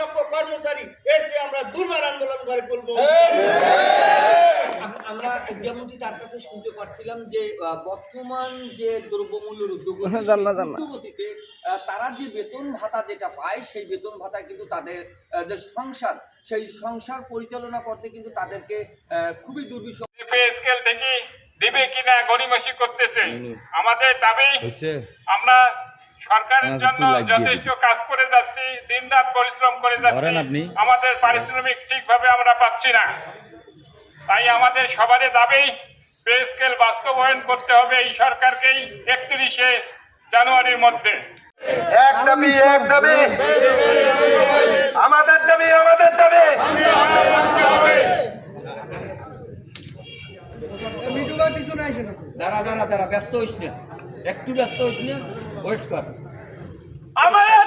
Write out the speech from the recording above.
লক্ষ কর্মচারী এর চেয়ে আমরা দুর্বার আন্দোলন করে আমরা যেমনটি তার কাছে শুনতে পারছিলাম যে বর্তমান যে দ্রব্যমূল্যের। উদ্যোগতিতে তারা যে বেতন ভাতা যেটা পায় সেই বেতন ভাতা কিন্তু তাদের যে সংসার সেই সংসার পরিচালনা করতে কিন্তু তাদেরকে আহ, খুবই দুর্বিষহ স্কেল থেকে দিবে কিনা গড়িমসি করতেছে। আমাদের দাবি আমরা সরকারের জন্য যথেষ্ট কাজ করে যাচ্ছি দিন রাত পরিশ্রম করে যাচ্ছি। আমাদের পারিশ্রমিক ঠিকভাবে আমরা পাচ্ছি না। তাই আমাদের সবারই দাবি পে স্কেল বাস্তবায়ন করতে হবে এই সরকারকেই একত্রিশে জানুয়ারির মধ্যে। এক দাবি এক দাবি। আমাদের দাবি আমাদের দাবি। দাঁড়া দাঁড়া দাঁড়া ব্যস্ত হইস না। একটু ব্যস্ত হইস না ওয়েট কর। আমাদের